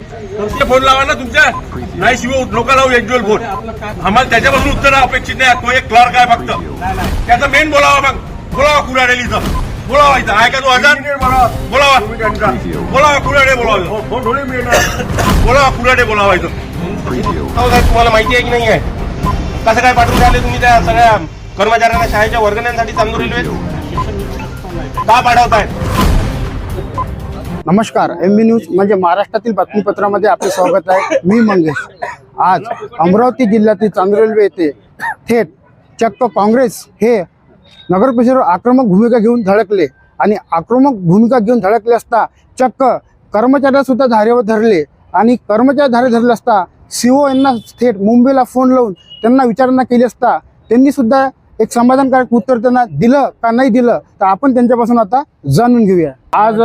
ते फोन लावा ना तुमच्या. नाही शिव नका लावू एक फोन. आम्हाला त्याच्यापासून उत्तर अपेक्षित नाही. तो एक क्लर्क आहे फक्त. त्याचा मेन बोलावा मग. बोलावा कुराडेल इथं बोलावा इथं. आहे का तो हजार बोलावा. बोलावा कुराडे बोलावा बोलावा कुराडे बोलावा इथं. हो साहेब तुम्हाला माहिती आहे की नाही आहे? कसं काय पाठवून राहिले तुम्ही त्या सगळ्या कर्मचाऱ्यांना शाळेच्या वर्गण्यांसाठी चांदूर रेल्वे का पाठवताय नमस्कार एम बी न्यूज म्हणजे महाराष्ट्रातील बातमीपत्रामध्ये आपले स्वागत आहे. मी मंगेश. आज अमरावती जिल्ह्यातील चांदूर रेल्वे येथे थेट चक्क काँग्रेस हे नगर परिषदेवर आक्रमक भूमिका घेऊन धडकले आणि आक्रमक भूमिका घेऊन धडकले असता चक्क कर्मचाऱ्यांसुद्धा धारेवर धरले आणि कर्मचारी धारे धरले असता सीओ यांना थेट मुंबईला फोन लावून त्यांना विचारणा केली असता त्यांनीसुद्धा एक समाधानकारक उत्तर त्यांना दिलं का नाही दिलं तर आपण त्यांच्यापासून आता जाणून घेऊया. आज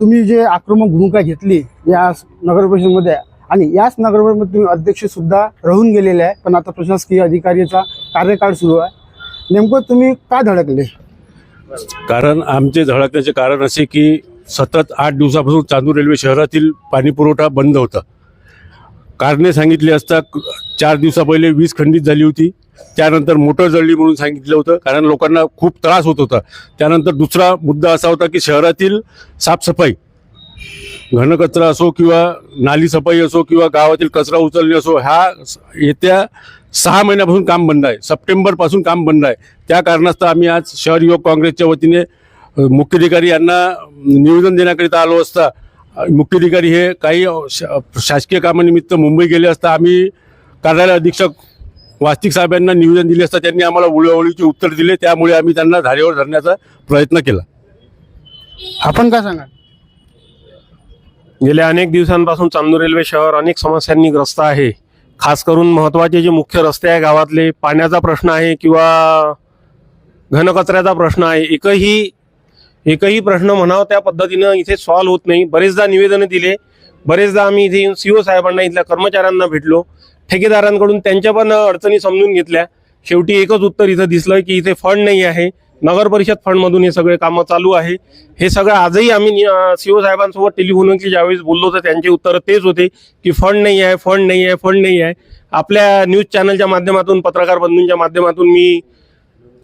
तुम्ही जे आक्रमक भूमिका घेतली या नगर परिषदेमध्ये आणि याच नगर तुम्ही अध्यक्ष सुद्धा राहून गेलेले आहे पण आता प्रशासकीय अधिकारीचा कार्यकाळ सुरू आहे. नेमकं तुम्ही का धडकले? कारण आमचे धडकण्याचे कारण असे की सतत आठ दिवसापासून चांदूर रेल्वे शहरातील पाणीपुरवठा बंद होता. कारणे सांगितले असता चार दिवसा पहिले वीज खंडित झाली होती. त्यानंतर मोटर जळली म्हणून सांगितलं होतं कारण लोकांना खूप त्रास होत होता. त्यानंतर दुसरा मुद्दा असा होता की शहरातील साफसफाई घनकचरा असो किंवा नाली सफाई असो किंवा गावातील कचरा उचलणे असो हा येत्या सहा महिन्यापासून काम बंद आहे. सप्टेंबरपासून काम बंद आहे. त्या कारणास्तव आम्ही आज शहर युवक काँग्रेसच्या वतीने मुख्याधिकारी यांना निवेदन देण्याकरिता आलो असता मुख्याधिकारी हे काही शा- शासकीय कामानिमित्त मुंबई गेले असता आम्ही कार्यालय अधीक्षक वास्तिक साहेब यांना निवेदन दिले असता त्यांनी आम्हाला उळवळीचे उत्तर दिले त्यामुळे आम्ही त्यांना धारेवर धरण्याचा प्रयत्न केला. आपण काय सांगा गेल्या अनेक दिवसांपासून चांदूर रेल्वे शहर अनेक समस्यांनी ग्रस्त आहे. खास करून महत्त्वाचे जे मुख्य रस्ते आहे गावातले पाण्याचा प्रश्न आहे किंवा घनकचऱ्याचा प्रश्न आहे एकही एकही प्रश्न म्हणावं त्या पद्धतीनं इथे सॉल्व्ह होत नाही. बरेचदा निवेदनं दिले बरेचदा आम्ही इथे येऊन सीओ साहेबांना इथल्या कर्मचाऱ्यांना भेटलो. ठेकेदारांकडून त्यांच्या पण अडचणी समजून घेतल्या. शेवटी एकच उत्तर इथं दिसलं की इथे फंड नाही आहे. नगर परिषद फंडमधून हे सगळे कामं चालू आहे. हे सगळं आजही आम्ही सीओ साहेबांसोबत टेलिफोनवरती ज्यावेळेस बोललो तर त्यांचे उत्तर तेच होते की फंड नाही आहे फंड नाही आहे फंड नाही आहे. आपल्या न्यूज चॅनलच्या माध्यमातून पत्रकार बंधूंच्या माध्यमातून मी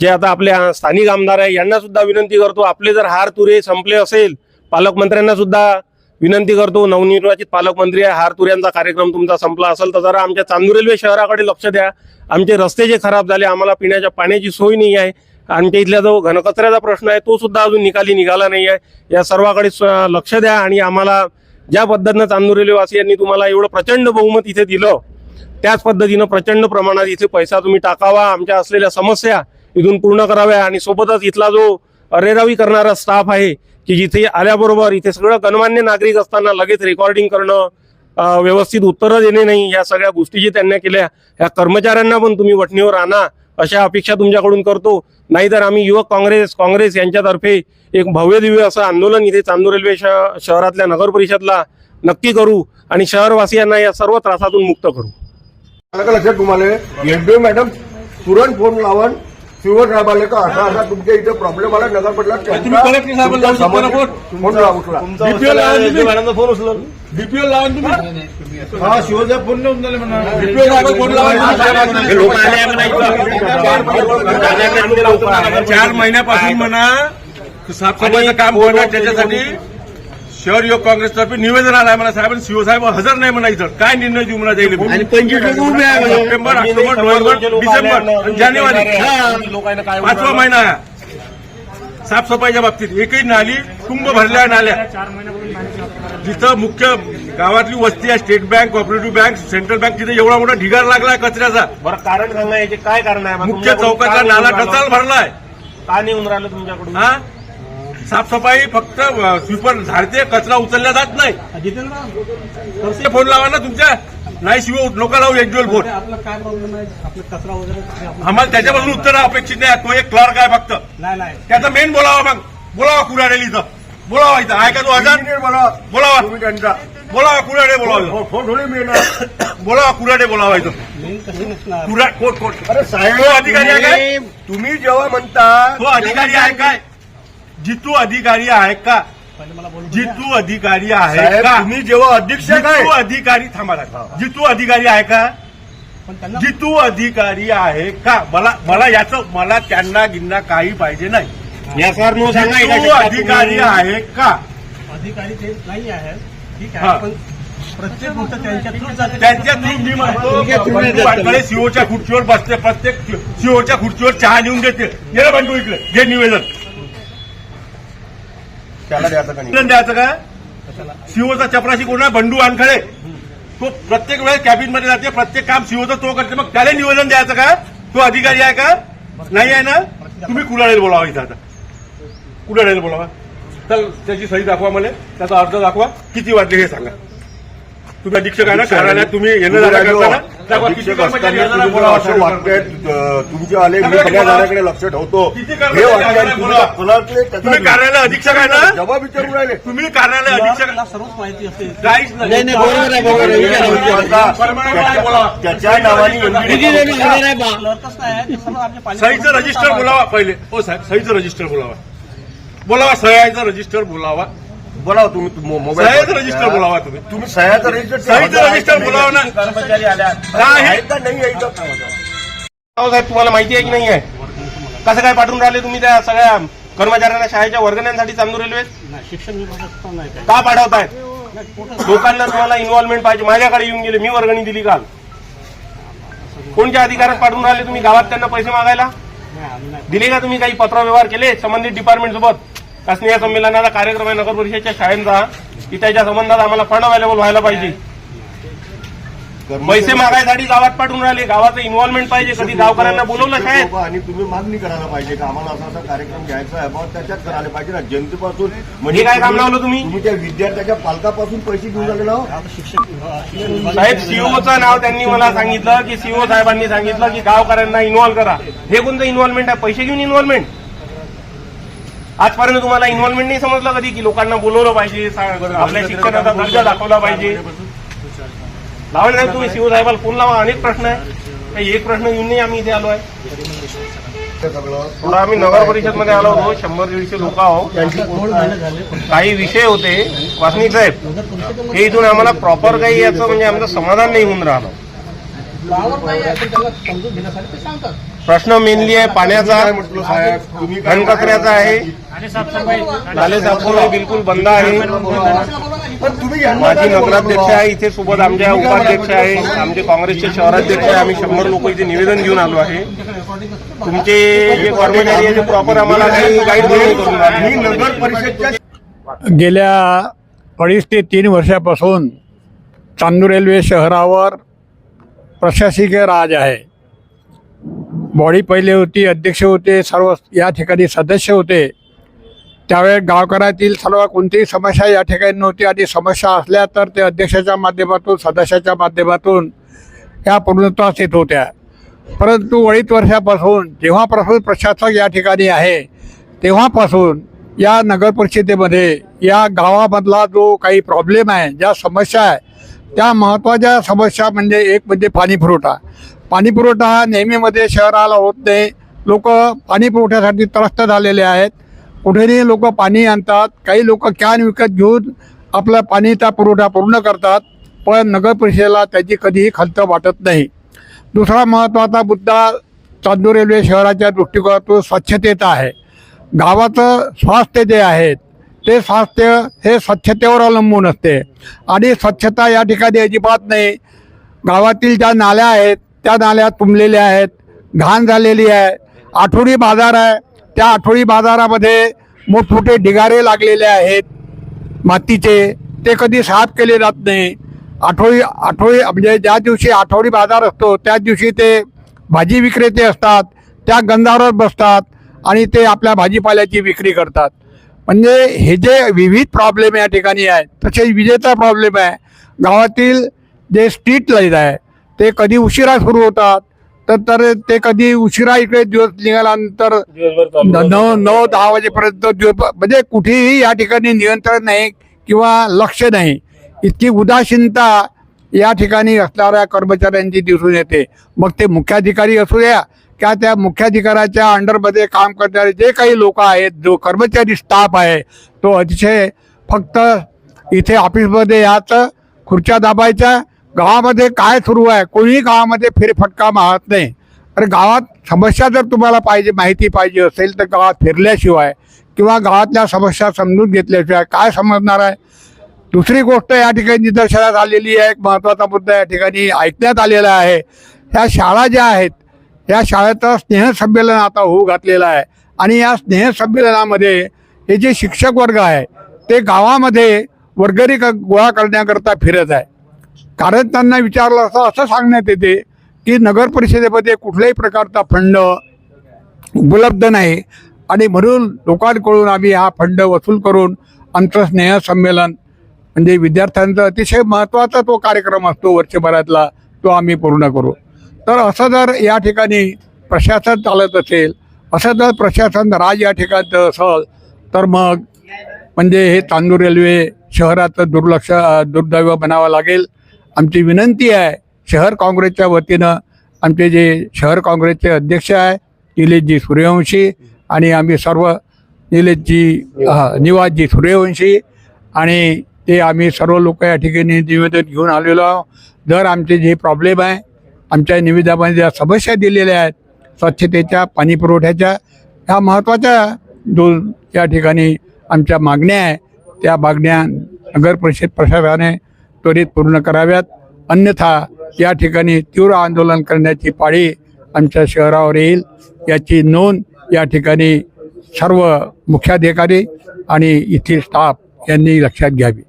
जे आता आपल्या स्थानिक आमदार आहे यांना सुद्धा विनंती करतो आपले जर हार तुरे संपले असेल पालकमंत्र्यांना सुद्धा विनंती करतो नवनिर्वाचित पालकमंत्री आहे हार तुऱ्यांचा कार्यक्रम तुमचा संपला असेल तर जरा आमच्या चांदूर रेल्वे शहराकडे लक्ष द्या. आमचे रस्ते जे खराब झाले आम्हाला पिण्याच्या पाण्याची सोय नाही आहे. आमच्या इथल्या जो घनकचऱ्याचा प्रश्न आहे तो सुद्धा अजून निकाली निघाला नाही आहे. या सर्वाकडे स- लक्ष द्या आणि आम्हाला ज्या पद्धतीनं चांदूर रेल्वेवासियांनी तुम्हाला एवढं प्रचंड बहुमत इथे दिलं त्याच पद्धतीनं प्रचंड प्रमाणात इथे पैसा तुम्ही टाकावा. आमच्या असलेल्या समस्या इथून पूर्ण कराव्या आणि सोबतच इथला जो अरेरावी करणारा स्टाफ आहे की जिथे आल्याबरोबर इथे सगळं गणमान्य नागरिक असताना लगेच रेकॉर्डिंग करणं व्यवस्थित उत्तरं देणे नाही या सगळ्या गोष्टी जे त्यांनी केल्या ह्या कर्मचाऱ्यांना पण तुम्ही वठणीवर आणा अशा अपेक्षा तुमच्याकडून करतो. नाहीतर आम्ही युवक काँग्रेस काँग्रेस यांच्यातर्फे एक भव्य दिव्य असं आंदोलन इथे चांदूर रेल्वे श- शहरातल्या नगर परिषदला नक्की करू आणि शहरवासियांना या सर्व त्रासातून मुक्त करू. लक्षात तुम्हाला मॅडम तुरंत फोन लावून शिवर साहेब आले का असा असा तुमच्या इथे प्रॉब्लेम आला नगर पडला फोन? उचला. डीपीओ लावा तुम्ही हा शिवसाहेब फोन लावून झाले म्हणा फोन लावा चार महिन्यापासून म्हणा साफसफाईचं काम होणार त्याच्यासाठी शहर युवक काँग्रेसतर्फे निवेदन आलंय म्हणा साहेब साहेब हजर नाही म्हणा इथं. काय निर्णय देऊ म्हणा जाईल? सप्टेंबर ऑक्टोबर नोव्हेंबर डिसेंबर आणि जानेवारी. पाचवा महिना आहे. साफसफाईच्या बाबतीत एकही नाली कुंभ भरल्या नाल्या. जिथं मुख्य गावातली वस्ती आहे state bank cooperative bank central bank तिथे एवढा मोठा ढिगार लागलाय कचऱ्याचा. बरं कारण सांगा याचे काय कारण आहे? मुख्य नाही नाला? टचाल भरलाय. का नाही येऊन राहिलं तुमच्याकडून? हा? साफसफाई फक्त स्वीपर झाडते कचरा उचलला जात नाही. ते फोन लावा ना तुमच्या. नाही शिव नका लावू एक फोन. आम्हाला त्याच्यापासून उत्तर अपेक्षित नाही. तो एक क्लर्क आहे फक्त. त्याचा मेन बोलावा मग. बोलावा कुराडेल इथं. बोलावा इथं. आहे का तो हजार बोला. बोलावा. त्यांचा. बोलावा कुराडे बोलावा. फोन थोडी मिळणार. बोलावा कुराडे बोलावा इथं. कुरा कोट कोट अरे साहेब तो अधिकारी आहे काय? तुम्ही जेव्हा म्हणता तो अधिकारी आहे काय? जितू अधिकारी आहे का? जितू अधिकारी आहे का? तुम्ही जेव्हा अध्यक्ष जितू अधिकारी थांबा. जितू अधिकारी आहे का? जितू अधिकारी आहे का? मला मला याचं मला त्यांना गिन्ना काही पाहिजे नाही. या सर नो सांगा एका जितू अधिकारी. आहे का? अधिकारी ते नाही आहेत. ठीक हा. आहे पण प्रत्येक गोष्ट त्यांच्या त्यांच्या मी म्हणतो बंडू वानकडे सीओच्या खुर्चीवर बसते प्रत्येक सीओच्या खुर्चीवर चहा नेऊन रे बंडू इकडे घे निवेदन. त्याला द्यायचं का नाही? निवेदन द्यायचं का? सीओचा चपराशी कोण आहे? बंडू वानखडे. तो प्रत्येक वेळेस कॅबिनमध्ये जाते प्रत्येक काम सीओचं तो करते. मग त्याला निवेदन द्यायचं का? तो अधिकारी आहे का? नाही आहे ना? तुम्ही कुडाळेला बोलावा इथं आता. कुडाळेला बोलावा. तर त्याची सही दाखवा मला. त्याचा अर्ज दाखवा. किती वाजले हे सांगा. तुम्ही अधीक्षक आहे ना? कार्यालयात तुम्ही येणं अधीक्षक असताना तुम्ही असं तुमचे आले मी सगळ्या लक्ष ठेवतो. हे तुम्ही कार्यालय अधीक्षक आहे ना? जबाब विचारून राहिले. तुम्ही कार्यालय अधीक्षक सर्वच माहिती असते. काहीच नाही. त्याच्या- त्याच्या नावाने सहीचं रजिस्टर बोलावा पहिले. हो साहेब सहीचं रजिस्टर बोलावा. बोलावा सह्याचं रजिस्टर बोलावा. बोलावा तुम्ही मोबाईल सह्याचं रजिस्टर बोलावा तुम्ही. तुम्ही सह्याचं रजिस्टर सहीचं रजिस्टर बोलावा ना कर्मचारी आल्या. नाही. आहेत का नाही आहे इथं? साहेब तुम्हाला माहिती आहे की नाही आहे? कसं काय पाठवून राहिले तुम्ही त्या सगळ्या कर्मचाऱ्यांना शाळेच्या वर्गण्यांसाठी चांदूर रेल्वे नाही, शिक्षण विभागात पण नाही काय का पाठवताय? लोकांना तुम्हाला इन्व्हॉल्वमेंट पाहिजे. माझ्याकडे येऊन गेले. मी वर्गणी दिली काल. कोणत्या अधिकारात पाठवून राहिले तुम्ही? गावात त्यांना पैसे मागायला? नाही, आम्ही नाही. दिले का तुम्ही काही पत्रव्यवहार केले? संबंधित डिपार्टमेंट सोबत? स्नेह संमेलनाचा कार्यक्रम आहे नगर परिषदेच्या शाळेचा की त्याच्या संबंधात आम्हाला फंड अवेलेबल व्हायला पाहिजे. पैसे मागायसाठी गावात पाठवून राहिले गावाचं इन्व्हॉल्वमेंट पाहिजे कधी गावकऱ्यांना बोलवलं शाळेत. आणि तुम्ही मागणी करायला पाहिजे की? आम्हाला असा असा कार्यक्रम घ्यायचा आहे बाबा त्याच्यात करायला पाहिजे ना. जनतेपासून हे काय काम लावलं तुम्ही? तुम्ही त्या विद्यार्थ्याच्या पालकापासून पैसे घेऊन ना हो. विभाग- साहेब सीओचं नाव त्यांनी मला सांगितलं की सीओ साहेबांनी सांगितलं की गावकऱ्यांना इन्व्हॉल्व करा. हे कोणतं इन्व्हॉल्वमेंट आहे? पैसे घेऊन इन्व्हॉल्वमेंट आजपर्यंत तुम्हाला इन्व्हॉल्वमेंट नाही समजलं कधी की लोकांना बोलवलं पाहिजे आपल्या शिक्षणाचा दर्जा दाखवला पाहिजे? लावले नाही तुम्ही सीओ साहेबाला? फोन लावा अनेक प्रश्न आहे. काही एक प्रश्न घेऊन नाही आम्ही इथे आलो आहे. थोडं आम्ही नगर परिषदमध्ये आलो होतो शंभर दीडशे लोक आहोत. काही विषय होते. वासनिक साहेब हे इथून आम्हाला प्रॉपर काही याचं म्हणजे आमचं समाधान नाही होऊन राहिलं. प्रश्न मेनली आहे पाण्याचा घनकचऱ्याचा आहे. नाले साफसफाई. बिलकुल बंद आहे. पण तुम्ही यांना माझी काय नगराध्यक्ष? आहे इथे सोबत आमच्या उपाध्यक्ष आहे आमचे काँग्रेसचे शहराध्यक्ष आहे आम्ही शंभर लोक इथे निवेदन घेऊन आलो आहे. तुमचे जे कर्मचारी आहे ते प्रॉपर आम्हाला काही गाईड करून. नगर परिषदच्या गेल्या अडीच ते तीन वर्षापासून चांदूर रेल्वे शहरावर प्रशासकीय राज आहे. बॉडी पहिले होती अध्यक्ष होते सर्व या ठिकाणी सदस्य होते. त्यावेळेस गावकऱ्यातील सर्व कोणतीही समस्या या ठिकाणी नव्हती. आणि समस्या असल्या तर ते अध्यक्षाच्या माध्यमातून सदस्याच्या माध्यमातून या पूर्णत्वास येत होत्या. परंतु अडीच वर्षापासून जेव्हापासून प्रशासक या ठिकाणी आहे तेव्हापासून या नगर परिषदेमध्ये या गावामधला जो काही प्रॉब्लेम आहे ज्या समस्या आहे त्या महत्त्वाच्या समस्या म्हणजे एक म्हणजे पाणी पुरवठा पाणीपुरवठा हा नेहमीमध्ये शहराला होत नाही. लोक पाणी पुरवठ्यासाठी त्रस्त झालेले आहेत. कुठेही लोक पाणी आणतात. काही लोक कॅन विकत घेऊन आपला पाणीचा पुरवठा पूर्ण करतात. पण नगर परिषदेला त्याची कधीही खंत वाटत नाही. दुसरा महत्त्वाचा मुद्दा चांदूर रेल्वे शहराच्या दृष्टिकोनातून स्वच्छतेचा आहे. गावाचं स्वास्थ्य जे आहे ते स्वास्थ्य हे स्वच्छतेवर अवलंबून असते. आणि स्वच्छता या ठिकाणी अजिबात नाही. गावातील ज्या नाल्या आहेत त्या नाल्या तुंबलेल्या आहेत. घाण झालेली आहे. आठवडी बाजार आहे. त्या आठवडी बाजारामध्ये मोठमोठे ढिगारे लागलेले आहेत. मातीचे. ते कधी साफ केले जात नाही. आठवडी आठवडी म्हणजे ज्या दिवशी आठवडी बाजार असतो त्या दिवशी ते भाजी विक्रेते असतात. त्या गंधावर बसतात आणि ते आपल्या भाजीपाल्याची विक्री करतात. म्हणजे हे जे विविध प्रॉब्लेम या ठिकाणी आहेत तसेच विजेचा प्रॉब्लेम आहे. गावातील जे स्ट्रीट लाइट आहे ते कधी उशिरा सुरू होतात तर तर ते कधी उशिरा इकडे दिवस निघाल्यानंतर नऊ नऊ दहा वाजेपर्यंत दिवस म्हणजे कुठेही या ठिकाणी नियंत्रण नाही किंवा लक्ष नाही. इतकी उदासीनता या ठिकाणी असणाऱ्या कर्मचाऱ्यांची दिसून येते. मग ते मुख्याधिकारी असू द्या किंवा त्या मुख्याधिकाऱ्याच्या अंडरमध्ये काम करणारे जे काही लोक आहेत जो कर्मचारी स्टाफ आहे तो अतिशय फक्त इथे ऑफिसमध्ये याचं खुर्च्या दाबायच्या गावामध्ये काय सुरू आहे? कोणीही गावामध्ये फेरफटका मारत नाही. अरे गावात समस्या जर तुम्हाला पाहिजे माहिती पाहिजे असेल तर गावात फिरल्याशिवाय किंवा गावातल्या समस्या समजून घेतल्याशिवाय काय समजणार आहे? दुसरी गोष्ट या ठिकाणी निदर्शनात आलेली आहे. एक महत्त्वाचा मुद्दा या ठिकाणी ऐकण्यात आलेला आहे. ह्या शाळा ज्या आहेत या शाळेचं स्नेहसंमेलन आता होऊ घातलेलं आहे. आणि या स्नेहसंमेलनामध्ये हे जे शिक्षक वर्ग आहे ते गावामध्ये वर्गरी क गोळा करण्याकरता फिरत आहे. कारण त्यांना विचारलं असं असं सांगण्यात येते की नगर परिषदेमध्ये कुठल्याही प्रकारचा फंड उपलब्ध नाही. आणि म्हणून लोकांकडून आम्ही हा फंड वसूल करून अंतस्नेह संमेलन म्हणजे विद्यार्थ्यांचा अतिशय महत्त्वाचा तो कार्यक्रम असतो वर्षभरातला तो आम्ही पूर्ण करू. तर असं जर या ठिकाणी प्रशासन चालत असेल असं जर प्रशासन राज या ठिकाणचं असेल तर मग म्हणजे हे तांदूर रेल्वे शहराचं दुर्लक्ष दुर्दैव बनावं लागेल. आमची विनंती आहे शहर काँग्रेसच्या वतीनं आमचे जे शहर काँग्रेसचे अध्यक्ष आहे निलेशजी सूर्यवंशी आणि आम्ही सर्व निलेशजी निवासजी सूर्यवंशी आणि ते आम्ही सर्व लोक या ठिकाणी निवेदन घेऊन आलेलो आहोत. जर आमचे जे प्रॉब्लेम आहे आमच्या निवेदनामध्ये ज्या समस्या दिलेल्या आहेत स्वच्छतेच्या पाणी पुरवठ्याच्या ह्या महत्त्वाच्या दोन या ठिकाणी आमच्या मागण्या आहे. त्या मागण्या नगर परिषद प्रशासनाने त्वरित पूर्ण कराव्यात. अन्यथा या ठिकाणी तीव्र आंदोलन करण्याची पाळी आमच्या शहरावर येईल. याची नोंद या ठिकाणी सर्व मुख्याधिकारी आणि येथील स्टाफ यांनी लक्षात घ्यावी.